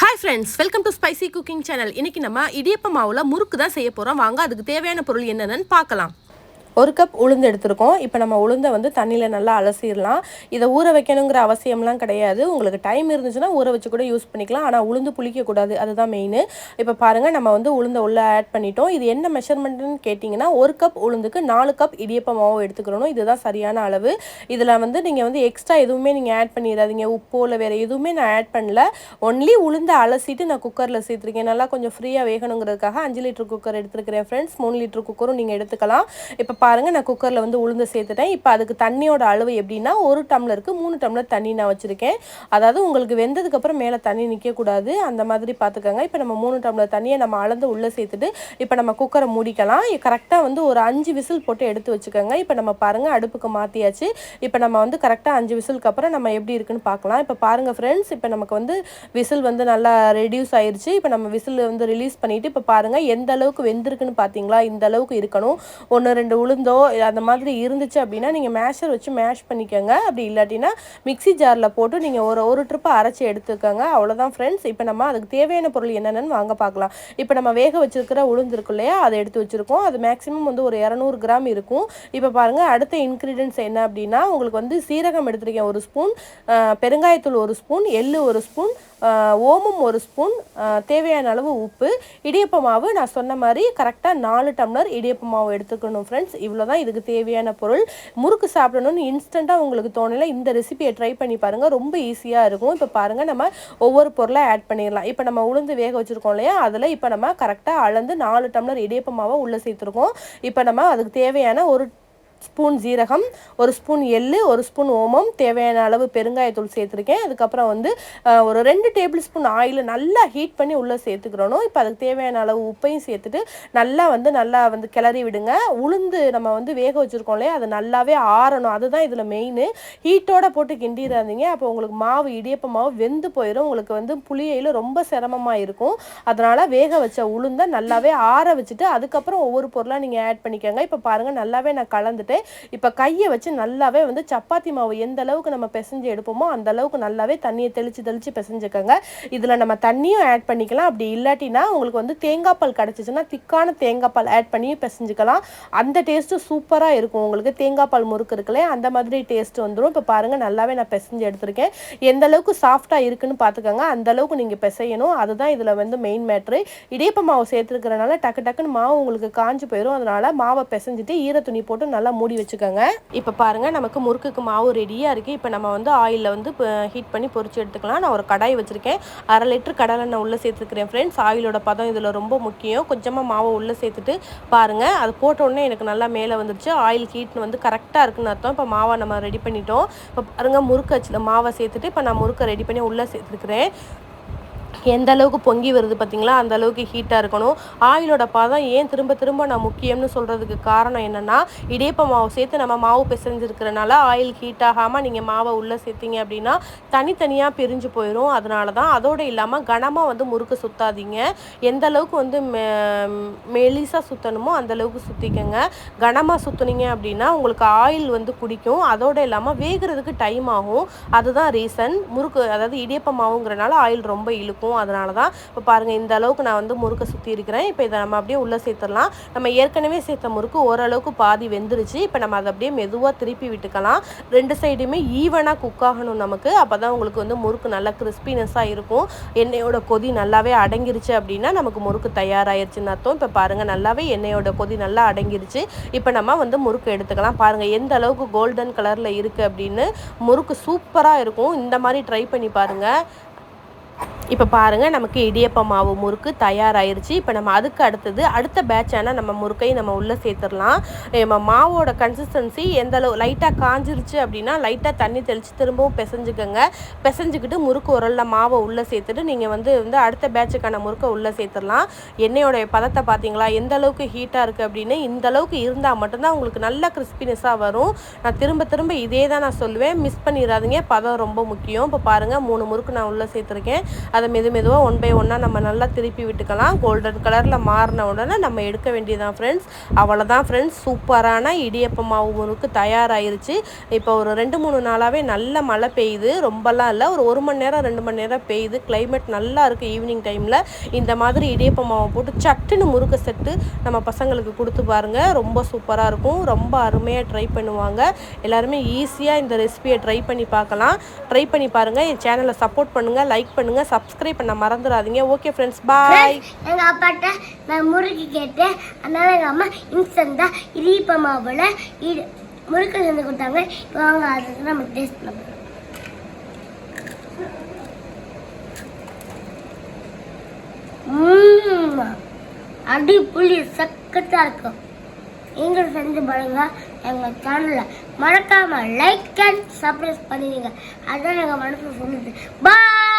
Hi friends welcome to spicy cooking channel இன்னைக்கு நம்ம இடியப்ப மாவுல முறுக்கு தான் செய்ய போறோம். வாங்க அதுக்கு தேவையான பொருள் என்னென்னு பார்க்கலாம். ஒரு கப் உளுந்து எடுத்திருக்கோம். இப்போ நம்ம உளுந்தை வந்து தண்ணியில் நல்லா அலசிடலாம். இதை ஊற வைக்கணுங்கிற அவசியம்லாம் கிடையாது. உங்களுக்கு டைம் இருந்துச்சுன்னா ஊற வச்சு கூட யூஸ் பண்ணிக்கலாம். ஆனால் உளுந்து புளிக்கக்கூடாது. அதுதான் மெயின் இப்போ பாருங்கள் நம்ம வந்து உளுந்தை உள்ளே ஆட் பண்ணிட்டோம். இது என்ன மெஷர்மெண்ட்டுன்னு கேட்டிங்கன்னா ஒரு கப் உளுந்துக்கு நாலு கப் இடியப்ப மாவு எடுத்துக்கணும் இதுதான் சரியான அளவு. இதில் வந்து நீங்கள் வந்து எக்ஸ்ட்ரா எதுவுமே நீங்கள் ஆட் பண்ணிடாதீங்க. உப்போ இல்லை வேறு எதுவுமே நான் ஆட் பண்ணல. ஒன்லி உளுந்தை அலசிட்டு நான் குக்கரில் சேர்த்துருக்கேன். நல்லா கொஞ்சம் ஃப்ரீயாக வேகணுங்கிறதுக்காக அஞ்சு லிட்டர் குக்கர் எடுத்துருக்கிறேன் ஃப்ரெண்ட்ஸ் மூணு லிட்டர் குக்கரும் நீங்கள் எடுத்துக்கலாம். இப்போ பாருங்கள் நான் குக்கரில் வந்து உளுந்து சேர்த்துட்டேன். இப்போ அதுக்கு தண்ணியோட அளவு எப்படின்னா ஒரு டம்ளருக்கு மூணு டம்ளர் தண்ணி நான் வச்சுருக்கேன். அதாவது உங்களுக்கு வெந்ததுக்கப்புறம் மேலே தண்ணி நிற்கக்கூடாது அந்த மாதிரி பார்த்துக்கோங்க இப்போ நம்ம மூணு டம்ளர் தண்ணியை நம்ம அளந்து உள்ளே சேர்த்துட்டு இப்போ நம்ம குக்கரை மூடிக்கலாம். கரெக்டாக வந்து ஒரு அஞ்சு விசில் போட்டு எடுத்து வச்சுக்கோங்க. இப்போ நம்ம பாருங்கள் அடுப்புக்கு மாற்றியாச்சு இப்போ நம்ம வந்து கரெக்டாக அஞ்சு விசிலுக்கு அப்புறம் நம்ம எப்படி இருக்குன்னு பார்க்கலாம் இப்போ பாருங்கள் ஃப்ரெண்ட்ஸ் இப்போ நமக்கு வந்து விசில் வந்து நல்லா ரெடியூஸ் ஆயிடுச்சு இப்போ நம்ம விசில் வந்து ரிலீஸ் பண்ணிவிட்டு இப்போ பாருங்கள் எந்த அளவுக்கு வெந்திருக்குன்னு பார்த்தீங்களா இந்த அளவுக்கு இருக்கணும். ஒன்று ரெண்டு உளு அந்த மாதிரி இருந்துச்சு அப்படின்னா நீங்கள் மேஷர் வச்சு மேஷ் பண்ணிக்கோங்க. அப்படி இல்லாட்டினா மிக்ஸி ஜாரில் போட்டு நீங்கள் ஒரு ஒரு ட்ரிப்பை அரைச்சி எடுத்துக்கோங்க. அவ்வளோதான் ஃப்ரெண்ட்ஸ் இப்போ நம்ம அதுக்கு தேவையான பொருள் என்னென்னு வாங்க பார்க்கலாம். இப்போ நம்ம வேக வச்சிருக்கிற உளுந்து இருக்கு இல்லையா அதை எடுத்து வச்சுருக்கோம். அது மேக்ஸிமம் வந்து ஒரு இரநூறு கிராம் இருக்கும். இப்போ பாருங்கள் அடுத்த இன்க்ரீடியன்ஸ் என்ன அப்படின்னா உங்களுக்கு வந்து சீரகம் எடுத்துருக்கேன் ஒரு ஸ்பூன் பெருங்காயத்தூள் ஒரு ஸ்பூன் எள்ளு ஒரு ஸ்பூன் ஓமம் ஒரு ஸ்பூன் தேவையான அளவு உப்பு இடியப்ப மாவு நான் சொன்ன மாதிரி கரெக்டாக நாலு டம்ளர் இடியப்ப மாவு எடுத்துக்கணும் ஃப்ரெண்ட்ஸ் இவ்வளோ தான் இதுக்கு தேவையான பொருள். முறுக்கு சாப்பிடணும்னு இன்ஸ்டண்ட்டாக உங்களுக்கு தோணலை இந்த ரெசிபியை ட்ரை பண்ணி பாருங்கள் ரொம்ப ஈஸியாக இருக்கும். இப்போ பாருங்கள் நம்ம ஒவ்வொரு பொருளாக ஆட் பண்ணிடலாம். இப்போ நம்ம உளுந்து வேக வச்சுருக்கோம் இல்லையா? அதில் இப்போ நம்ம கரெக்டாக அளந்து நாலு டம்ளர் இடியப்பமாவை உள்ளே சேர்த்துருக்கோம். இப்போ நம்ம அதுக்கு தேவையான ஒரு ஸ்பூன் ஜீரகம் ஒரு ஸ்பூன் எள்ளு ஒரு ஸ்பூன் ஓமம் தேவையான அளவு பெருங்காயத்தூள் சேர்த்துருக்கேன். அதுக்கப்புறம் வந்து ஒரு ரெண்டு டேபிள் ஸ்பூன் ஆயில் நல்லா ஹீட் பண்ணி உள்ளே சேர்த்துக்கிறணும். இப்போ அதுக்கு தேவையான அளவு உப்பையும் சேர்த்துட்டு நல்லா வந்து நல்லா வந்து கிளறி விடுங்க. உளுந்து நம்ம வந்து வேக வச்சுருக்கோம் இல்லையா? அது நல்லாவே ஆறணும். அதுதான் இதில் மெயின் ஹீட்டோட போட்டு கிண்டிடாதீங்க. அப்போ உங்களுக்கு மாவு இடியப்ப மாவு வெந்து போயிடும் உங்களுக்கு வந்து புளியையில் ரொம்ப சிரமமாக இருக்கும். அதனால் வேக வச்ச உளுந்தை நல்லாவே ஆற வச்சுட்டு அதுக்கப்புறம் ஒவ்வொரு பொருளாக நீங்கள் ஆட் பண்ணிக்கோங்க. இப்போ பாருங்கள் நல்லாவே நான் கலந்துட்டு இப்போ கையை வச்சு நல்லாவே வந்து சப்பாத்தி மாவு எந்த அளவுக்கு நம்ம பிசைஞ்சு எடுப்போமோ அந்த அளவுக்கு நல்லாவே தண்ணியை தெளித்து தெளித்து பிசைஞ்சுக்கோங்க. இதில் நம்ம தண்ணியும் ஆட் பண்ணிக்கலாம். அப்படி இல்லாட்டினா உங்களுக்கு வந்து தேங்காய் பால் கிடச்சிச்சின்னா திக்கான தேங்காய் பால் ஆட் பண்ணி பிசைஞ்சுக்கலாம். அந்த டேஸ்ட்டு சூப்பராக இருக்கும். உங்களுக்கு தேங்காய் பால் முறுக்கு இருக்குல்ல அந்த மாதிரி டேஸ்ட் வந்துடும் இப்போ பாருங்கள் நல்லாவே நான் பிசைஞ்சு எடுத்திருக்கேன். எந்த அளவுக்கு சாஃப்டாக இருக்குன்னு பார்த்துக்கோங்க அந்த அளவுக்கு நீங்கள் பிசையணும். அதுதான் இதில் வந்து மெயின் மேட்ரு இடியப்ப மாவு சேர்த்துருக்கிறனால டக்கு டக்குன்னு மாவு உங்களுக்கு காஞ்சு போயிடும் அதனால் மாவை பிசைஞ்சிட்டு ஈர துணி போட்டு நல்லா மூடி வச்சுக்கோங்க. இப்போ பாருங்கள் நமக்கு முறுக்குக்கு மாவு ரெடியாக இருக்குது இப்போ நம்ம வந்து ஆயிலில் வந்து ஹீட் பண்ணி பொறிச்சு எடுத்துக்கலாம். நான் ஒரு கடாய் வச்சுருக்கேன். அரை லிட்டர் கடலை நான் உள்ளே சேர்த்துக்கிறேன் ஃப்ரெண்ட்ஸ் ஆயிலோட பதம் இதில் ரொம்ப முக்கியம். கொஞ்சமாக மாவை உள்ளே சேர்த்துட்டு பாருங்கள் அது போட்டோடனே எனக்கு நல்லா மேலே வந்துருச்சு. ஆயில் ஹீட்னு வந்து கரெக்டாக இருக்குன்னு அர்த்தம். இப்போ மாவை நம்ம ரெடி பண்ணிட்டோம். இப்போ பாருங்கள் முறுக்கு வச்சு மாவை சேர்த்துட்டு இப்போ நான் முறுக்கை ரெடி பண்ணி உள்ளே சேர்த்துருக்குறேன். எந்த அளவுக்கு பொங்கி வருது பார்த்தீங்களா? அந்த அளவுக்கு ஹீட்டாக இருக்கணும். ஆயிலோட பதம் ஏன் திரும்ப திரும்ப நான் முக்கியம்னு சொல்கிறதுக்கு காரணம் என்னென்னா இடியப்ப மாவு சேர்த்து நம்ம மாவு பிசைஞ்சிருக்கிறனால ஆயில் ஹீட் ஆகாமல் நீங்கள் மாவை உள்ளே சேர்த்திங்க அப்படின்னா தனித்தனியாக பிரிஞ்சு போயிடும் அதனால தான் அதோடு இல்லாமல் கனமாக வந்து முறுக்கு சுற்றாதீங்க எந்த அளவுக்கு வந்து மெ மெலிசாக சுற்றணுமோ அந்த அளவுக்கு சுற்றிக்கங்க கனமாக சுற்றுனீங்க அப்படின்னா உங்களுக்கு ஆயில் வந்து குடிக்கும். அதோடு இல்லாமல் வேகிறதுக்கு டைம் ஆகும். அதுதான் ரீசன் முறுக்கு அதாவது இடியப்ப மாவுங்கிறனால ஆயில் ரொம்ப இழுக்கும். அதனால தான் இப்போ பாருங்கள் இந்த அளவுக்கு நான் வந்து முறுக்கை சுற்றி இருக்கிறேன். இப்போ இதை நம்ம அப்படியே உள்ளே சேர்த்துடலாம். நம்ம ஏற்கனவே சேர்த்த முறுக்கு ஓரளவுக்கு பாதி வெந்துருச்சு. இப்போ நம்ம அதை அப்படியே மெதுவாக திருப்பி விட்டுக்கலாம். ரெண்டு சைடுமே ஈவனாக குக் ஆகணும் நமக்கு. அப்போ தான் உங்களுக்கு வந்து முறுக்கு நல்லா கிறிஸ்பினஸ்ஸாக இருக்கும். எண்ணெயோட கொதி நல்லாவே அடங்கிருச்சு அப்படின்னா நமக்கு முறுக்கு தயாராகிருச்சுன்னு அர்த்தம். இப்போ பாருங்கள் நல்லாவே எண்ணெயோட கொதி நல்லா அடங்கிருச்சு. இப்போ நம்ம வந்து முறுக்கு எடுத்துக்கலாம். பாருங்கள் எந்த அளவுக்கு கோல்டன் கலரில் இருக்குது அப்படின்னு. முறுக்கு சூப்பராக இருக்கும். இந்த மாதிரி ட்ரை பண்ணி பாருங்கள் இப்போ பாருங்கள் நமக்கு இடியப்ப மாவு முறுக்கு தயாராகிருச்சு இப்போ நம்ம அதுக்கு அடுத்தது அடுத்த பேட்சான நம்ம முறுக்கை நம்ம உள்ளே சேர்த்துடலாம். நம்ம மாவோட கன்சிஸ்டன்சி எந்த அளவு லைட்டாக காஞ்சிருச்சு அப்படின்னா லைட்டாக தண்ணி தெளித்து திரும்பவும் பிசைஞ்சுக்கோங்க. பிசைஞ்சுக்கிட்டு முறுக்கு உரலில் மாவை உள்ளே சேர்த்துட்டு நீங்கள் வந்து வந்து அடுத்த பேட்சுக்கான முறுக்கை உள்ளே சேர்த்துடலாம். எண்ணெயோடைய பதத்தை பார்த்தீங்களா எந்த அளவுக்கு ஹீட்டாக இருக்குது அப்படின்னு இந்த அளவுக்கு இருந்தால் மட்டும்தான் உங்களுக்கு நல்ல கிறிஸ்பினஸாக வரும். நான் திரும்ப திரும்ப இதே தான் நான் சொல்லுவேன். மிஸ் பண்ணிடாதீங்க. பதம் ரொம்ப முக்கியம். இப்போ பாருங்கள் மூணு முறுக்கு நான் உள்ளே சேர்த்துருக்கேன். அதை மெது மெதுவாக ஒன் பை ஒன்னாக நம்ம நல்லா திருப்பி விட்டுக்கலாம். கோல்டன் கலரில் மாறின உடனே நம்ம எடுக்க வேண்டியதான் ஃப்ரெண்ட்ஸ் அவ்வளோதான் ஃப்ரெண்ட்ஸ் சூப்பரான இடியப்ப மாவு முறுக்கு தயாராகிருச்சு இப்போ ஒரு ரெண்டு மூணு நாளாகவே நல்ல மழை பெய்யுது. ரொம்பலாம் இல்லை. ஒரு ஒரு மணி நேரம் ரெண்டு மணி நேரம் பெய்யுது. கிளைமேட் நல்லா இருக்குது ஈவினிங் டைமில் இந்த மாதிரி இடியப்ப மாவை போட்டு சட்டுன்னு முறுக்கு செட்டு நம்ம பசங்களுக்கு கொடுத்து பாருங்கள் ரொம்ப சூப்பராக இருக்கும். ரொம்ப அருமையாக ட்ரை பண்ணுவாங்க. எல்லாருமே ஈஸியாக இந்த ரெசிபியை ட்ரை பண்ணி பார்க்கலாம். ட்ரை பண்ணி பாருங்கள் என் சேனலை சப்போர்ட் பண்ணுங்கள் லைக் பண்ணுங்கள் சப் சப்ஸ்கிரைப் பண்ண மறந்துடாதீங்க. ஓகே ஃப்ரெண்ட்ஸ் பாய் எங்கள் அப்பாட்ட நான் முறுக்கு கேட்டேன். அதனால் எங்கள் அம்மா இன்ஸ்டன்டா இடியப்ப மாவில் இடி முறுக்கு செஞ்சு கொடுத்தாங்க. இப்போ வாங்க அதுக்கு நம்ம டேஸ்ட் பண்ணலாம் ம்ம். அடிப்புளி சக்கத்தா இருக்கும். நீங்கள் செஞ்சு பாருங்க. எங்கள் சேனலை மறக்காமல் லைக் அண்ட் சப்ஸ்கிரைப் பண்ணிடுங்க. அதுதான் எங்கள் மனசு சொல்லுது. பாய்